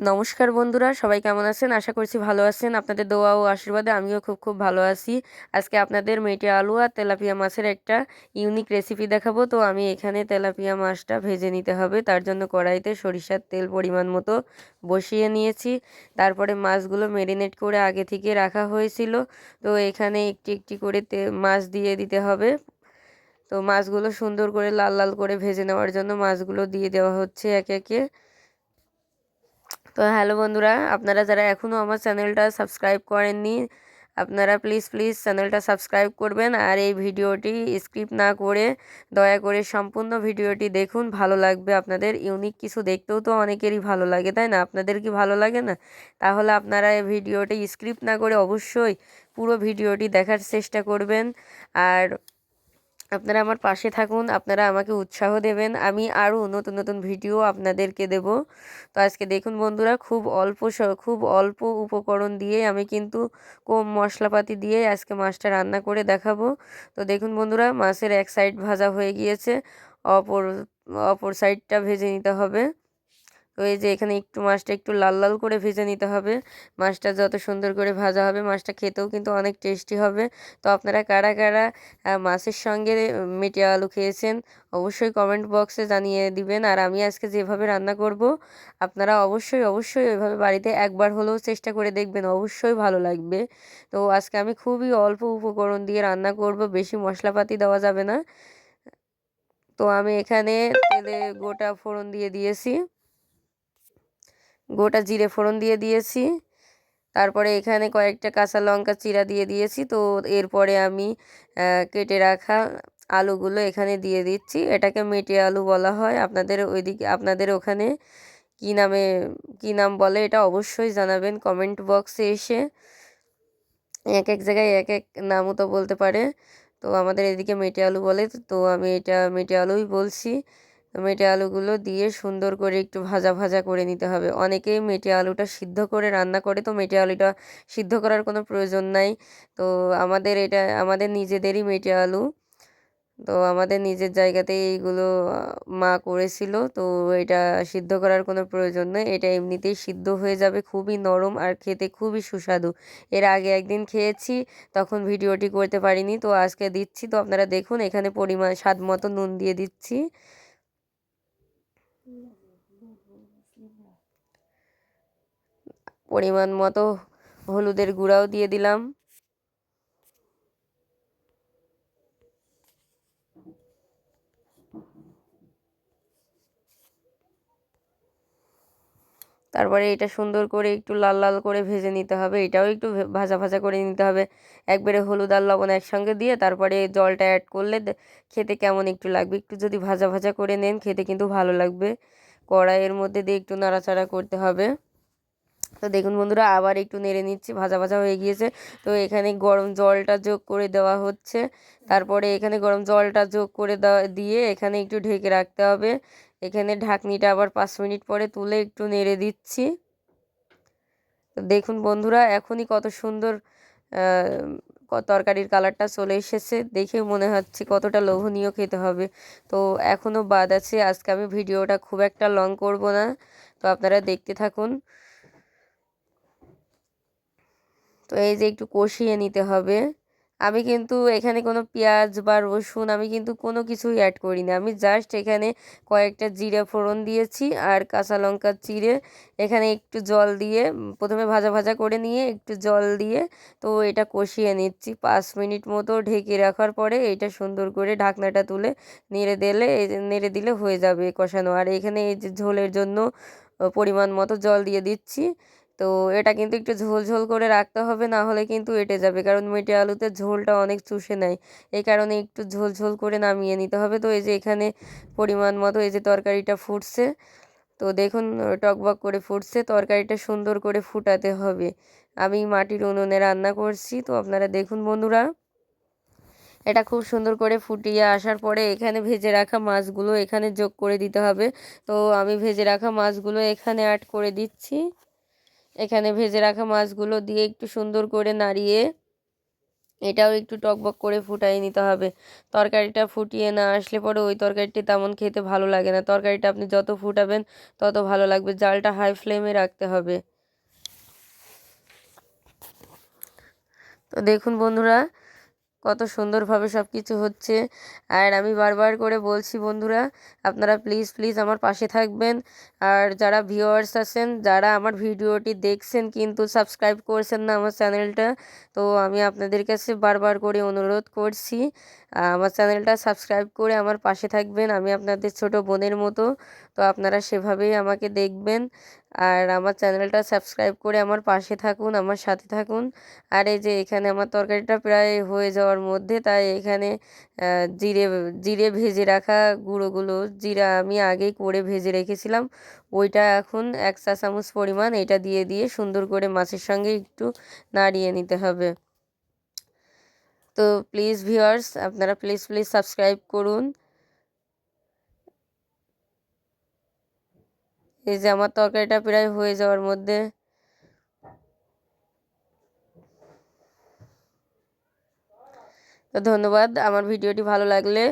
নমস্কার বন্ধুরা, সবাই কেমন আছেন? আশা করছি ভালো আছেন। আপনাদের দোয়া ও আশীর্বাদে আমিও খুব খুব ভালো আছি। আজকে আপনাদের মেটে আলু আর তেলাপিয়া মাছের একটা ইউনিক রেসিপি দেখাবো। তো আমি এখানে তেলাপিয়া মাছটা ভেজে নিতে হবে। তার জন্য কড়াইতে সরিষার তেল পরিমাণ মতো বসিয়ে নিয়েছি। তারপরে মাছগুলো মেরিনেট করে আগে থেকে রাখা হয়েছিল। তো এখানে একটি একটি করে মাছ দিয়ে দিতে হবে। তো মাছগুলো সুন্দর করে লাল লাল করে ভেজে নেওয়ার জন্য মাছগুলো দিয়ে দেওয়া হচ্ছে একে একে। তো হ্যালো বন্ধুরা, আপনারা যারা এখনও আমার চ্যানেলটা সাবস্ক্রাইব করেননি, আপনারা প্লিজ প্লিজ চ্যানেলটা সাবস্ক্রাইব করবেন আর এই ভিডিওটি স্ক্রিপ্ট না করে দয়া করে সম্পূর্ণ ভিডিওটি দেখুন, ভালো লাগবে। আপনাদের ইউনিক কিছু দেখতেও তো অনেকেরই ভালো লাগে, তাই না? আপনাদের কি ভালো লাগে না? তাহলে আপনারা এই ভিডিওটি স্ক্রিপ্ট না করে অবশ্যই পুরো ভিডিওটি দেখার চেষ্টা করবেন। আর আপনারা আমার পাশে থাকুন, আপনারা আমাকে উৎসাহ দেবেন, আমি আরও নতুন নতুন ভিডিও আপনাদেরকে দেব। তো আজকে দেখুন বন্ধুরা, খুব অল্প খুব অল্প উপকরণ দিয়ে আমি কিন্তু কম মশলাপাতি দিয়ে আজকে মাছটা রান্না করে দেখাবো। তো দেখুন বন্ধুরা, মাছের এক সাইড ভাজা হয়ে গিয়েছে, অপর অপর সাইডটা ভেজে নিতে হবে। তো এই যে এখানে একটু মাছটা একটু লাল লাল করে ভেজে নিতে হবে। মাছটা যত সুন্দর করে ভাজা হবে, মাছটা খেতেও কিন্তু অনেক টেস্টি হবে। তো আপনারা কারা কারা মাছের সঙ্গে মেটে আলু খেয়েছেন, অবশ্যই কমেন্ট বক্সে জানিয়ে দিবেন। আর আমি আজকে যেভাবে রান্না করব, আপনারা অবশ্যই অবশ্যই ওইভাবে বাড়িতে একবার হলেও চেষ্টা করে দেখবেন, অবশ্যই ভালো লাগবে। তো আজকে আমি খুবই অল্প উপকরণ দিয়ে রান্না করব, বেশি মশলাপাতি দেওয়া যাবে না। তো আমি এখানে তেলে গোটা ফোড়ন দিয়ে দিয়েছি। গোটা জিরে ফোড়ন দিয়ে দিয়েছি। তারপরে এখানে কয়েকটা কাঁচা লঙ্কা চিরা দিয়ে দিয়েছি। তো এরপরে আমি কেটে রাখা আলুগুলো এখানে দিয়ে দিচ্ছি। এটাকে মেটে আলু বলা হয়। আপনাদের ওইদিকে, আপনাদের ওখানে কী নামে, কী নাম বলে এটা অবশ্যই জানাবেন কমেন্ট বক্সে এসে। এক এক জায়গায় এক এক নামও তো বলতে পারে। তো আমাদের এদিকে মেটে আলু বলে, তো আমি এটা মেটে আলুই বলছি। মেটে আলুগুলো দিয়ে সুন্দর করে একটু ভাজা ভাজা করে নিতে হবে। অনেকেই মেটে আলুটা সিদ্ধ করে রান্না করে, তো মেটে আলুটা সিদ্ধ করার কোনো প্রয়োজন নাই। তো আমাদের এটা, আমাদের নিজেদেরই মেটে আলু। তো আমাদের নিজের জায়গাতে এইগুলো মা করেছিল, তো এটা সিদ্ধ করার কোনো প্রয়োজন নেই। এটা এমনিতেই সিদ্ধ হয়ে যাবে, খুবই নরম আর খেতে খুবই সুস্বাদু। এর আগে একদিন খেয়েছি, তখন ভিডিওটি করতে পারিনি, তো আজকে দিচ্ছি। তো আপনারা দেখুন, এখানে পরিমাণ, স্বাদ মতো নুন দিয়ে দিচ্ছি। পরিমাণ মতো হলুদের গুঁড়াও দিয়ে দিলাম। তারপরে এটা সুন্দর করে একটু লাল লাল করে ভেজে নিতে হবে, এটাও একটু ভাজা ভাজা করে নিতে হবে। একবারে হলুদ আর লবণ একসঙ্গে দিয়ে তারপরে জলটা অ্যাড করলে খেতে কেমন একটু লাগবে। একটু যদি ভাজা ভাজা করে নেন, খেতে কিন্তু ভালো লাগবে। কড়াইয়ের মধ্যে দিয়ে একটু নাড়াচাড়া করতে হবে। তো দেখুন বন্ধুরা, আবার একটু নেড়ে নিচ্ছি, ভাজা ভাজা হয়ে গিয়েছে। তো এখানে গরম জলটা যোগ করে দেওয়া হচ্ছে। তারপরে এখানে গরম জলটা যোগ করে দেওয়া দিয়ে এখানে একটু ঢেকে রাখতে হবে। এখানে ঢাকনিটা আবার পাঁচ মিনিট পরে তুলে একটু নেড়ে দিচ্ছি। তো দেখুন বন্ধুরা, এখনই কত সুন্দর তরকারির কালারটা চলে এসেছে। দেখে মনে হচ্ছে কতটা লোভনীয় খেতে হবে। তো এখনও বাদ আছে, আজকে আমি ভিডিওটা খুব একটা লং করব না। তো আপনারা দেখতে থাকুন। তো এই যে একটু কষিয়ে নিতে হবে। আমি কিন্তু এখানে কোনো পেঁয়াজ বা রসুন আমি কিন্তু কোনো কিছুই অ্যাড করি না আমি জাস্ট এখানে কয়েকটা জিরে ফোড়ন দিয়েছি আর কাঁচা লঙ্কা চিড়ে এখানে একটু জল দিয়ে প্রথমে ভাজা ভাজা করে নিয়ে একটু জল দিয়ে তো এটা কষিয়ে নিচ্ছি। পাঁচ মিনিট মতো ঢেকে রাখার পরে এটা সুন্দর করে ঢাকনাটা তুলে নেড়ে দিলে নেড়ে দিলে হয়ে যাবে কষানো। আর এখানে এই যে ঝোলের জন্য পরিমাণ মতো জল দিয়ে দিচ্ছি। তো এটা কিন্তু একটু ঝোল ঝোল করে রাখতে হবে, না হলে কিন্তু এটে যাবে। কারণ মেটে আলুতে ঝোলটা অনেক চুষে নেয়, এই কারণে একটু ঝোল ঝোল করে নামিয়ে নিতে হবে। তো এই যে এখানে পরিমাণ মতো এই যে তরকারিটা ফুটছে, তো দেখুন টকবক করে ফুটছে, তরকারিটা সুন্দর করে ফুটাতে হবে। আমি মাটির উনুনে রান্না করছি, তো আপনারা দেখুন বন্ধুরা, এটা খুব সুন্দর করে ফুটিয়ে আসার পরে এখানে ভেজে রাখা মাছগুলো এখানে যোগ করে দিতে হবে। তো আমি ভেজে রাখা মাছগুলো এখানে অ্যাড করে দিচ্ছি। এখানে ভেজে রাখা মাছগুলো দিয়ে একটু সুন্দর করে নাড়িয়ে এটাও একটু টকবক করে ফুটাই নিতে হবে। তরকারিটা ফুটিয়ে না আসলে পরে ওই তরকারিটি তেমন খেতে ভালো লাগে না। তরকারিটা আপনি যত ফুটাবেন, তত ভালো লাগবে। জালটা হাই ফ্লেমে রাখতে হবে। তো দেখুন বন্ধুরা কত সুন্দরভাবে সব কিছু হচ্ছে। আর আমি বারবার করে বলছি বন্ধুরা, আপনারা প্লিজ প্লিজ আমার পাশে থাকবেন। আর যারা ভিউয়ার্স আছেন, যারা আমার ভিডিওটি দেখছেন কিন্তু সাবস্ক্রাইব করছেন না আমার চ্যানেলটা, তো আমি আপনাদের কাছে বারবার করে অনুরোধ করছি আমার চ্যানেলটা সাবস্ক্রাইব করে আমার পাশে থাকবেন। আমি আপনাদের ছোট বোনের মতো, তো আপনারা সেভাবেই আমাকে দেখবেন। আর আমার চ্যানেলটা সাবস্ক্রাইব করে আমার পাশে থাকুন, আমার সাথে থাকুন। আর এই যে এখানে আমার তরকারিটা প্রায় হয়ে যাওয়ার মধ্যে তাই এখানে জিরে জিরে ভেজে রাখা গুঁড়োগুলো, জিরা আমি আগেই করে ভেজে রেখেছিলাম। ওইটা এখন এক চা চামচ পরিমাণ এটা দিয়ে দিয়ে সুন্দর করে মাছের সঙ্গে একটু নাড়িয়ে নিতে হবে। তো প্লিজ ভিউয়ার্স আপনারা প্লিজ প্লিজ সাবস্ক্রাইব করুন। এই যে আমার তরকারিটা প্রায় হয়ে যাওয়ার মধ্যে। তো ধন্যবাদ আমার ভিডিওটি ভালো লাগলে